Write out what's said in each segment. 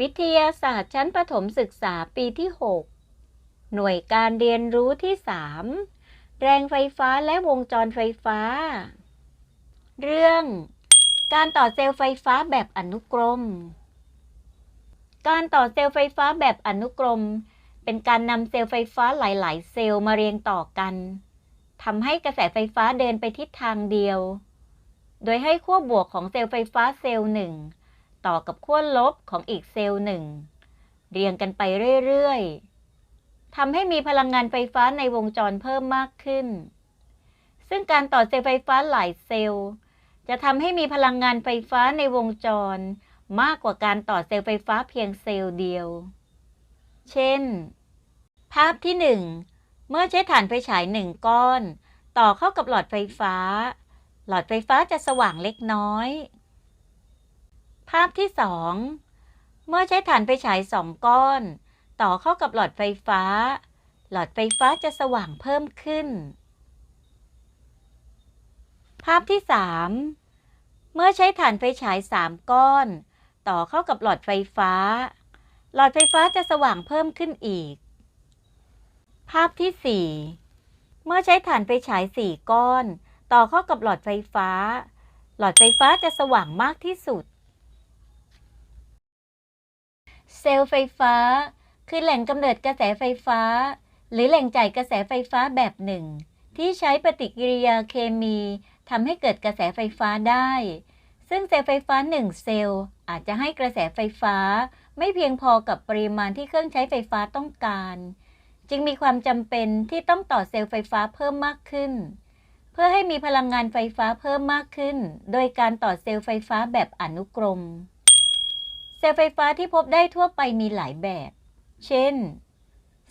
วิทยาศาสตร์ชั้นประถมศึกษาปีที่ 6 หน่วยการเรียนรู้ที่ 3 แรงไฟฟ้าและวงจรไฟฟ้า เรื่อง การต่อเซลล์ไฟฟ้าแบบอนุกรม การต่อเซลล์ไฟฟ้าแบบอนุกรม เป็นการนำเซลล์ไฟฟ้าหลาย ๆ เซลล์มาเรียงต่อกันทำให้กระแสไฟฟ้าเดินไปทิศทางเดียว โดยให้ขั้วบวกของเซลล์ไฟฟ้าเซลล์หนึ่ง ต่อกับขั้วลบของอีกเซลล์หนึ่ง เรียงกันไปเรื่อยๆทำให้มีพลังงานไฟฟ้าในวงจรเพิ่มมากขึ้น ซึ่งการต่อเซลล์ไฟฟ้าหลายเซลล์ จะทำให้มีพลังงานไฟฟ้าในวงจร มากกว่าการต่อเซลล์ไฟฟ้าเพียงเซลล์เดียว เช่น ภาพที่ 1 เมื่อใช้ถ่านไฟฉายหนึ่งก้อน ต่อเข้ากับหลอดไฟฟ้า หลอดไฟฟ้าจะสว่างเล็กน้อย ภาพที่ 2 เมื่อใช้ถ่านไฟฉายสองก้อน ต่อเข้ากับหลอดไฟฟ้า หลอดไฟฟ้าจะสว่างเพิ่มขึ้น ภาพที่ 3 เมื่อใช้ถ่านไฟฉายสามก้อน ต่อเข้ากับหลอดไฟฟ้า หลอดไฟฟ้าจะสว่างเพิ่มขึ้นอีก ภาพที่ 4 เมื่อใช้ถ่านไฟฉายสี่ก้อน ต่อเข้ากับหลอดไฟฟ้า หลอดไฟฟ้าจะสว่างมากที่สุด เซลล์ไฟฟ้า คือแหล่งกำเนิดกระแสไฟฟ้า หรือแหล่งจ่ายกระแสไฟฟ้าแบบหนึ่ง ที่ใช้ปฏิกิริยาเคมีทำให้เกิดกระแสไฟฟ้าได้ ซึ่งเซลล์ไฟฟ้าหนึ่งเซลล์อาจจะให้กระแสไฟฟ้า ไม่เพียงพอกับปริมาณที่เครื่องใช้ไฟฟ้าต้องการ จึงมีความจำเป็นที่ต้องต่อเซลล์ไฟฟ้าเพิ่มมากขึ้น เพื่อให้มีพลังงานไฟฟ้าเพิ่มมากขึ้น โดยการต่อเซลล์ไฟฟ้าแบบอนุกรม เซลล์ไฟฟ้าที่พบได้ทั่วไปมีหลายแบบ เช่น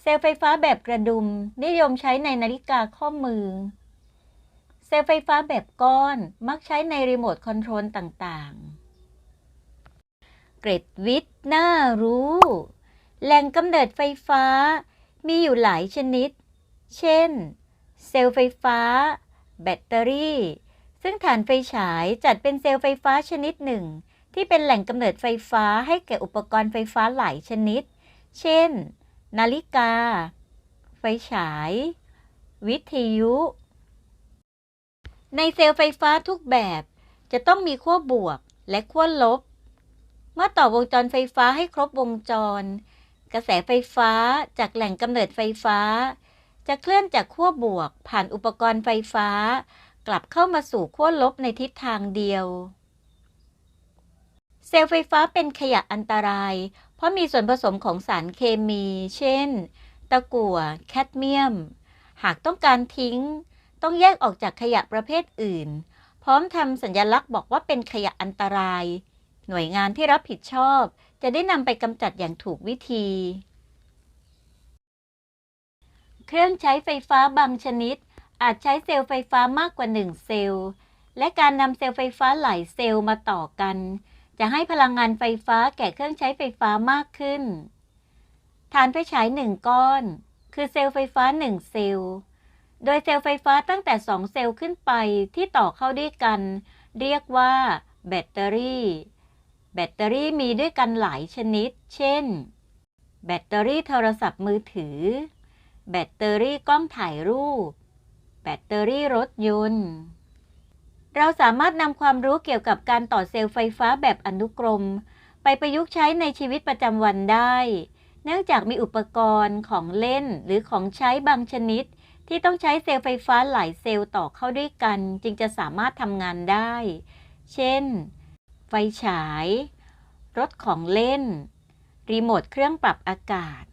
เซลล์ไฟฟ้าแบบกระดุมนิยมใช้ในนาฬิกาข้อมือ เซลล์ไฟฟ้าแบบก้อนมักใช้ในรีโมทคอนโทรลต่างๆ เกร็ดวิทย์น่ารู้ แหล่งกำเนิดไฟฟ้ามีอยู่หลายชนิด เช่น เซลล์ไฟฟ้า แบตเตอรี่ ซึ่งฐานไฟฉายจัดเป็นเซลล์ไฟฟ้าชนิดหนึ่ง ที่เป็นแหล่งกำเนิดไฟฟ้าให้แก่อุปกรณ์ไฟฟ้าหลายชนิด เช่น นาฬิกา ไฟฉาย วิทยุ ในเซลล์ไฟฟ้าทุกแบบ จะต้องมีขั้วบวกและขั้วลบ เมื่อต่อวงจรไฟฟ้าให้ครบวงจร กระแสไฟฟ้าจากแหล่งกำเนิดไฟฟ้า จะเคลื่อนจากขั้วบวกผ่านอุปกรณ์ไฟฟ้า กลับเข้ามาสู่ขั้วลบในทิศทางเดียว เซลล์ไฟฟ้าเป็นขยะอันตราย เพราะมีส่วนผสมของสารเคมี เช่น ตะกั่ว แคดเมียม หากต้องการทิ้ง ต้องแยกออกจากขยะประเภทอื่น พร้อมทำสัญลักษณ์บอกว่าเป็นขยะอันตราย หน่วยงานที่รับผิดชอบ จะได้นำไปกำจัดอย่างถูกวิธี เครื่องใช้ไฟฟ้าบางชนิด อาจใช้เซลล์ไฟฟ้ามากกว่า 1 เซลล์ และการนำเซลล์ไฟฟ้าหลายเซลล์มาต่อกัน จะให้พลังงานไฟฟ้าแก่เครื่องใช้ไฟฟ้ามากขึ้น ฐานไฟฉายหนึ่งก้อน คือเซลล์ไฟฟ้า1เซลล์ โดยเซลล์ไฟฟ้าตั้งแต่2เซลล์ขึ้นไปที่ต่อเข้าด้วยกัน เรียกว่าแบตเตอรี่ แบตเตอรี่มีด้วยกันหลายชนิด เช่น แบตเตอรี่โทรศัพท์มือถือ แบตเตอรี่กล้องถ่ายรูป แบตเตอรี่รถยนต์ เราสามารถนำความรู้เกี่ยวกับการต่อเซลล์ไฟฟ้าแบบอนุกรม ไปประยุกต์ใช้ในชีวิตประจำวันได้ เนื่องจากมีอุปกรณ์ของเล่นหรือของใช้บางชนิด ที่ต้องใช้เซลล์ไฟฟ้าหลายเซลล์ต่อเข้าด้วยกัน จึงจะสามารถทำงานได้ เช่น ไฟฉาย รถของเล่น รีโมทเครื่องปรับอากาศ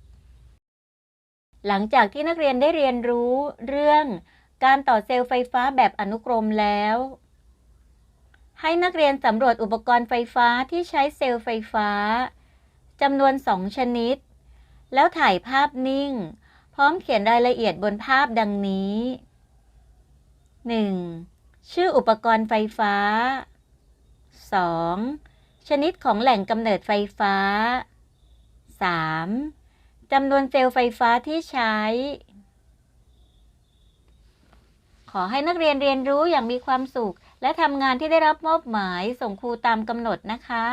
หลังจากที่นักเรียนได้เรียนรู้เรื่องการต่อเซลล์ไฟฟ้าแบบอนุกรมแล้ว ให้นักเรียนสำรวจอุปกรณ์ไฟฟ้าที่ใช้เซลล์ไฟฟ้าจำนวนสองชนิด แล้วถ่ายภาพนิ่ง พร้อมเขียนรายละเอียดบนภาพดังนี้ 1. ชื่ออุปกรณ์ไฟฟ้า 2. ชนิดของแหล่งกำเนิดไฟฟ้า 3. จำนวนเซลล์ไฟฟ้าที่ใช้ ขอให้นักเรียนเรียนรู้อย่างมีความสุข และทำงานที่ได้รับมอบหมายส่งครูตามกำหนดนะคะ